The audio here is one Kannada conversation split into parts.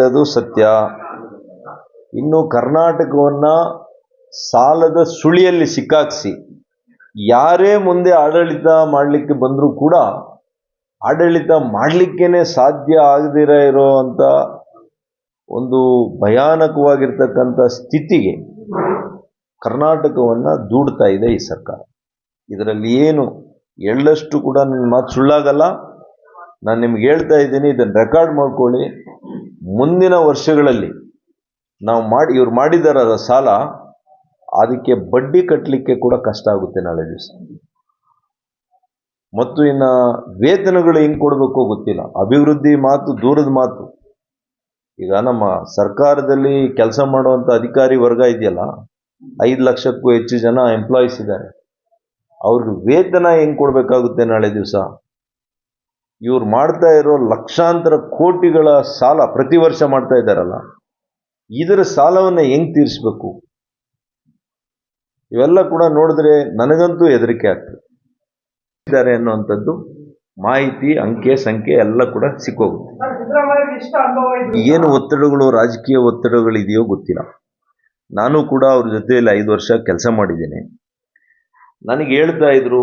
ಅದು ಸತ್ಯ. ಇನ್ನು ಕರ್ನಾಟಕವನ್ನ ಸಾಲದ ಸುಳಿಯಲ್ಲಿ ಸಿಕ್ಕಾಕ್ಸಿ. ಯಾರೇ ಮುಂದೆ ಆಡಳಿತ ಮಾಡಲಿಕ್ಕೆ ಬಂದರೂ ಕೂಡ ಆಡಳಿತ ಮಾಡಲಿಕ್ಕೇನೆ ಸಾಧ್ಯ ಆಗದಿರ ಇರೋವಂಥ ಒಂದು ಭಯಾನಕವಾಗಿರ್ತಕ್ಕಂಥ ಸ್ಥಿತಿಗೆ ಕರ್ನಾಟಕವನ್ನು ದೂಡ್ತಾ ಇದೆ ಈ ಸರ್ಕಾರ. ಇದರಲ್ಲಿ ಏನು ಎಳ್ಳಷ್ಟು ಕೂಡ ನನ್ನ ಮಾತು ಸುಳ್ಳಾಗಲ್ಲ. ನಾನು ನಿಮ್ಗೆ ಹೇಳ್ತಾ ಇದ್ದೀನಿ, ಇದನ್ನು ರೆಕಾರ್ಡ್ ಮಾಡ್ಕೊಳ್ಳಿ. ಮುಂದಿನ ವರ್ಷಗಳಲ್ಲಿ ನಾವು ಮಾಡಿ, ಇವ್ರು ಮಾಡಿದಾರ ಸಾಲ, ಅದಕ್ಕೆ ಬಡ್ಡಿ ಕಟ್ಟಲಿಕ್ಕೆ ಕೂಡ ಕಷ್ಟ ಆಗುತ್ತೆ ನಾಳೆ ದಿವಸ. ಮತ್ತು ಇನ್ನು ವೇತನಗಳು ಹೆಂಗೆ ಕೊಡಬೇಕೋ ಗೊತ್ತಿಲ್ಲ. ಅಭಿವೃದ್ಧಿ ಮಾತು, ದೂರದ ಮಾತು. ಈಗ ನಮ್ಮ ಸರ್ಕಾರದಲ್ಲಿ ಕೆಲಸ ಮಾಡುವಂಥ ಅಧಿಕಾರಿ ವರ್ಗ ಇದೆಯಲ್ಲ, ಐದು ಲಕ್ಷಕ್ಕೂ ಹೆಚ್ಚು ಜನ ಎಂಪ್ಲಾಯೀಸ್ ಇದ್ದಾರೆ. ಅವ್ರಿಗೆ ವೇತನ ಹೆಂಗೆ ಕೊಡಬೇಕಾಗುತ್ತೆ ನಾಳೆ ದಿವಸ? ಇವ್ರು ಮಾಡ್ತಾ ಇರೋ ಲಕ್ಷಾಂತರ ಕೋಟಿಗಳ ಸಾಲ ಪ್ರತಿ ವರ್ಷ ಮಾಡ್ತಾ ಇದ್ದಾರಲ್ಲ, ಇದರ ಸಾಲವನ್ನು ಹೆಂಗ್ ತೀರಿಸ್ಬೇಕು? ಇವೆಲ್ಲ ಕೂಡ ನೋಡಿದ್ರೆ ನನಗಂತೂ ಹೆದರಿಕೆ ಆಗ್ತದೆ. ಇದ್ದಾರೆ ಅನ್ನುವಂಥದ್ದು ಮಾಹಿತಿ, ಅಂಕೆ ಸಂಖ್ಯೆ ಎಲ್ಲ ಕೂಡ ಸಿಕ್ಕೋಗುತ್ತೆ. ಏನು ಒತ್ತಡಗಳು, ರಾಜಕೀಯ ಒತ್ತಡಗಳಿದೆಯೋ ಗೊತ್ತಿಲ್ಲ. ನಾನು ಕೂಡ ಅವ್ರ ಜೊತೆಯಲ್ಲಿ ಐದು ವರ್ಷ ಕೆಲಸ ಮಾಡಿದ್ದೀನಿ. ನನಗೆ ಹೇಳ್ತಾ ಇದ್ರು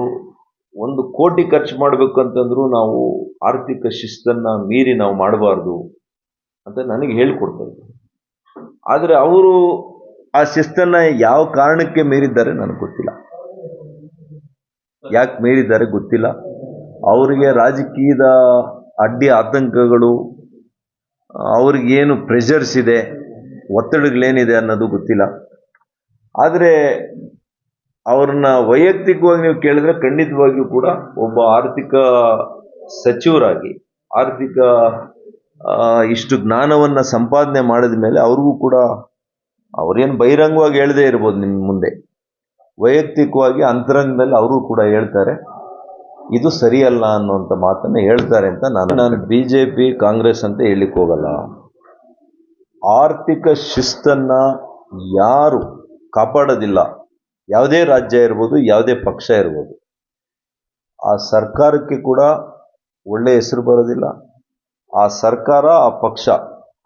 ಒಂದು ಕೋಟಿ ಖರ್ಚು ಮಾಡಬೇಕು ಅಂತಂದ್ರು ನಾವು ಆರ್ಥಿಕ ಶಿಸ್ತನ್ನು ಮೀರಿ ನಾವು ಮಾಡಬಾರ್ದು ಅಂತ ನನಗೆ ಹೇಳ್ಕೊಡ್ತಾ ಆದರೆ ಅವರು ಆ ಶಿಸ್ತನ್ನು ಯಾವ ಕಾರಣಕ್ಕೆ ಮೀರಿದ್ದಾರೆ ನನಗೆ ಗೊತ್ತಿಲ್ಲ. ಯಾಕೆ ಮೀರಿದ್ದಾರೆ ಗೊತ್ತಿಲ್ಲ. ಅವರಿಗೆ ರಾಜಕೀಯದ ಅಡ್ಡಿ ಆತಂಕಗಳು ಅವ್ರಿಗೇನು ಪ್ರೆಷರ್ಸ್ ಇದೆ, ಒತ್ತಡಗಳೇನಿದೆ ಅನ್ನೋದು ಗೊತ್ತಿಲ್ಲ. ಆದರೆ ಅವ್ರನ್ನ ವೈಯಕ್ತಿಕವಾಗಿ ನೀವು ಕೇಳಿದ್ರೆ ಖಂಡಿತವಾಗಿಯೂ ಕೂಡ ಒಬ್ಬ ಆರ್ಥಿಕ ಸಚಿವರಾಗಿ, ಆರ್ಥಿಕ ಇಷ್ಟು ಜ್ಞಾನವನ್ನು ಸಂಪಾದನೆ ಮಾಡಿದ ಮೇಲೆ ಅವ್ರಿಗೂ ಕೂಡ ಅವ್ರೇನು ಬಹಿರಂಗವಾಗಿ ಹೇಳದೇ ಇರ್ಬೋದು ನಿಮ್ಮ ಮುಂದೆ. ವೈಯಕ್ತಿಕವಾಗಿ ಅಂತರಂಗದಲ್ಲಿ ಅವರು ಕೂಡ ಹೇಳ್ತಾರೆ. ಇದು ಸರಿಯಲ್ಲ ಅನ್ನುವಂಥ ಮಾತನ್ನು ಹೇಳ್ತಾರೆ ಅಂತ ನಾನು ನಾನು ಬಿ ಜೆ ಪಿ ಕಾಂಗ್ರೆಸ್ ಅಂತ ಹೇಳಲಿಕ್ಕೆ ಹೋಗಲ್ಲ. ಆರ್ಥಿಕ ಶಿಸ್ತನ್ನು ಯಾರು ಕಾಪಾಡೋದಿಲ್ಲ. ಯಾವುದೇ ರಾಜ್ಯ ಇರ್ಬೋದು, ಯಾವುದೇ ಪಕ್ಷ ಇರ್ಬೋದು, ಆ ಸರ್ಕಾರಕ್ಕೆ ಕೂಡ ಒಳ್ಳೆಯ ಹೆಸರು ಬರೋದಿಲ್ಲ. ಆ ಸರ್ಕಾರ, ಆ ಪಕ್ಷ,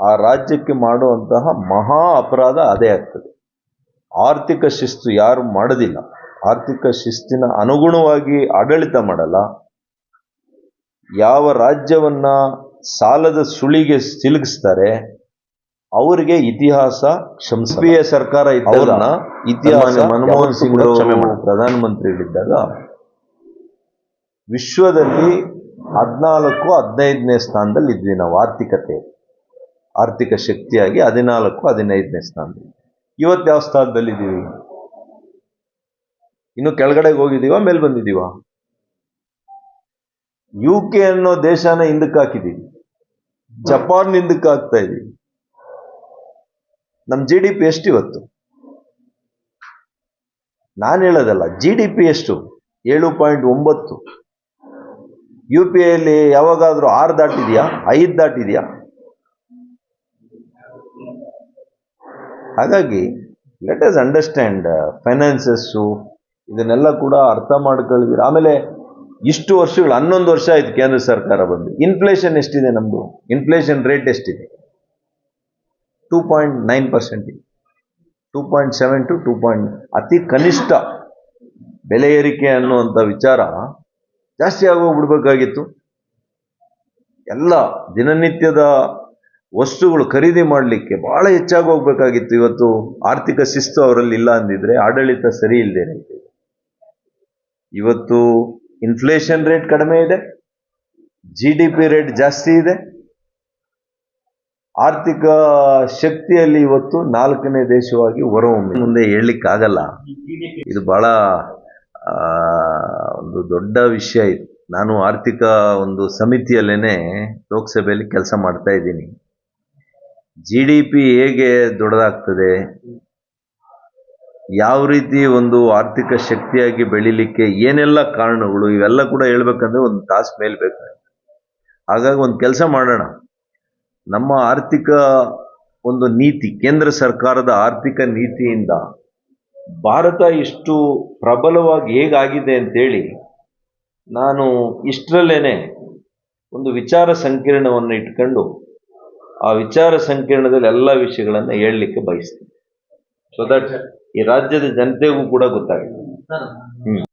ಆ ರಾಜ್ಯಕ್ಕೆ ಮಾಡುವಂತಹ ಮಹಾ ಅಪರಾಧ ಅದೇ ಆಗ್ತದೆ. ಆರ್ಥಿಕ ಶಿಸ್ತು ಯಾರು ಮಾಡೋದಿಲ್ಲ. ಆರ್ಥಿಕ ಶಿಸ್ತಿನ ಅನುಗುಣವಾಗಿ ಆಡಳಿತ ಮಾಡಲ್ಲ. ಯಾವ ರಾಜ್ಯವನ್ನು ಸಾಲದ ಸುಳಿಗೆ ಸಿಲುಕಿಸ್ತಾರೆ ಅವರಿಗೆ ಇತಿಹಾಸ ಕ್ಷಮಿಸಿಯ ಸರ್ಕಾರ ಇದ್ದವರನ್ನ ಇತಿಹಾಸ ಮನಮೋಹನ್ ಸಿಂಗ್ ಅವರು ಪ್ರಧಾನಮಂತ್ರಿಗಳಿದ್ದಾಗ ವಿಶ್ವದಲ್ಲಿ ಹದಿನಾಲ್ಕು ಹದಿನೈದನೇ ಸ್ಥಾನದಲ್ಲಿ ಇದ್ವಿ ನಾವು ಆರ್ಥಿಕತೆ. ಆರ್ಥಿಕ ಶಕ್ತಿಯಾಗಿ ಹದಿನಾಲ್ಕು ಹದಿನೈದನೇ ಸ್ಥಾನದಲ್ಲಿ. ಇವತ್ತು ಯಾವ ಸ್ಥಾನದಲ್ಲಿದ್ದೀವಿ ಇನ್ನು ಕೆಳಗಡೆಗೆ ಹೋಗಿದ್ದೀವ ಮೇಲ್ ಬಂದಿದ್ದೀವ? ಯು ಕೆ ಅನ್ನೋ ದೇಶನ ಹಿಂದಕ್ಕೆ ಹಾಕಿದೀವಿ ಜಪಾನ್ ಹಿಂದಕ್ಕೆ ಹಾಕ್ತಾ ಇದೀವಿ ನಮ್ಮ ಜಿ ಡಿ ಪಿ ಎಷ್ಟು ಇವತ್ತು? ನಾನು ಹೇಳೋದಲ್ಲ ಜಿ ಡಿ ಪಿ ಎಷ್ಟು? ಏಳು ಪಾಯಿಂಟ್ ಒಂಬತ್ತು. ಯು ಪಿ ಐಲಿ ಯಾವಾಗಾದರೂ ಆರು ದಾಟಿದೆಯಾ? ಐದು ದಾಟಿದೆಯಾ? ಹಾಗಾಗಿ ಲೆಟ್ ಅಸ್ ಅಂಡರ್ಸ್ಟ್ಯಾಂಡ್ ಫೈನಾನ್ಸಸ್ಸು ಇದನ್ನೆಲ್ಲ ಕೂಡ ಅರ್ಥ ಮಾಡ್ಕೊಳ್ತೀರ. ಆಮೇಲೆ, ಇಷ್ಟು ವರ್ಷಗಳು, ಹನ್ನೊಂದು ವರ್ಷ ಆಯ್ತು ಕೇಂದ್ರ ಸರ್ಕಾರ ಬಂದು. ಇನ್ಫ್ಲೇಷನ್ ಎಷ್ಟಿದೆ ನಮ್ಮದು ಇನ್ಫ್ಲೇಷನ್ ರೇಟ್ ಎಷ್ಟಿದೆ? Two point nine percent two point seven to two point ಅತಿ ಕನಿಷ್ಠ ಬೆಲೆ ಏರಿಕೆ ಅನ್ನುವಂಥ ವಿಚಾರ ಜಾಸ್ತಿ ಆಗೋಗ್ಬಿಡ್ಬೇಕಾಗಿತ್ತು. ಎಲ್ಲ ದಿನನಿತ್ಯದ ವಸ್ತುಗಳು ಖರೀದಿ ಮಾಡಲಿಕ್ಕೆ ಬಹಳ ಹೆಚ್ಚಾಗಿ ಹೋಗ್ಬೇಕಾಗಿತ್ತು ಇವತ್ತು ಆರ್ಥಿಕ ಶಿಸ್ತು ಅವರಲ್ಲಿ ಇಲ್ಲ ಅಂದಿದ್ರೆ ಆಡಳಿತ ಸರಿ ಇಲ್ಲದೆ ಇವತ್ತು ಇನ್ಫ್ಲೇಷನ್ ರೇಟ್ ಕಡಿಮೆ ಇದೆ. ಜಿ ರೇಟ್ ಜಾಸ್ತಿ ಇದೆ. ಆರ್ಥಿಕ ಶಕ್ತಿಯಲ್ಲಿ ಇವತ್ತು ನಾಲ್ಕನೇ ದೇಶವಾಗಿ ಹೊರಹೊಮ್ಮಿ ಮುಂದೆ ಹೇಳಲಿಕ್ಕಾಗಲ್ಲ. ಇದು ಬಹಳ ಒಂದು ದೊಡ್ಡ ವಿಷಯ ಇದು. ನಾನು ಆರ್ಥಿಕ ಒಂದು ಸಮಿತಿಯಲ್ಲೇನೆ ಲೋಕಸಭೆಯಲ್ಲಿ ಕೆಲಸ ಮಾಡ್ತಾ ಇದ್ದೀನಿ. ಜಿ ಡಿ ಪಿ ಹೇಗೆ ದೊಡ್ಡದಾಗ್ತದೆ? ಯಾವ ರೀತಿ ಒಂದು ಆರ್ಥಿಕ ಶಕ್ತಿಯಾಗಿ ಬೆಳಿಲಿಕ್ಕೆ ಏನೆಲ್ಲ ಕಾರಣಗಳು? ಇವೆಲ್ಲ ಕೂಡ ಹೇಳ್ಬೇಕಂದ್ರೆ ಒಂದು ತಾಸು ಮೇಲ್ಬೇಕು ಹಾಗಾಗಿ ಒಂದು ಕೆಲಸ ಮಾಡೋಣ. ನಮ್ಮ ಆರ್ಥಿಕ ಒಂದು ನೀತಿ ಕೇಂದ್ರ ಸರ್ಕಾರದ ಆರ್ಥಿಕ ನೀತಿಯಿಂದ ಭಾರತ ಇಷ್ಟು ಪ್ರಬಲವಾಗಿ ಹೇಗಾಗಿದೆ ಅಂತೇಳಿ ನಾನು ಇಷ್ಟರಲ್ಲೇ ಒಂದು ವಿಚಾರ ಸಂಕಿರಣವನ್ನು ಇಟ್ಕೊಂಡು ಆ ವಿಚಾರ ಸಂಕಿರಣದಲ್ಲಿ ಎಲ್ಲ ವಿಷಯಗಳನ್ನು ಹೇಳಲಿಕ್ಕೆ ಬಯಸ್ತೀನಿ. ಸೊ ದಟ್ ಈ ರಾಜ್ಯದ ಜನತೆಗೂ ಕೂಡ ಗೊತ್ತಾಗಿದೆ. ಹ್ಮ್.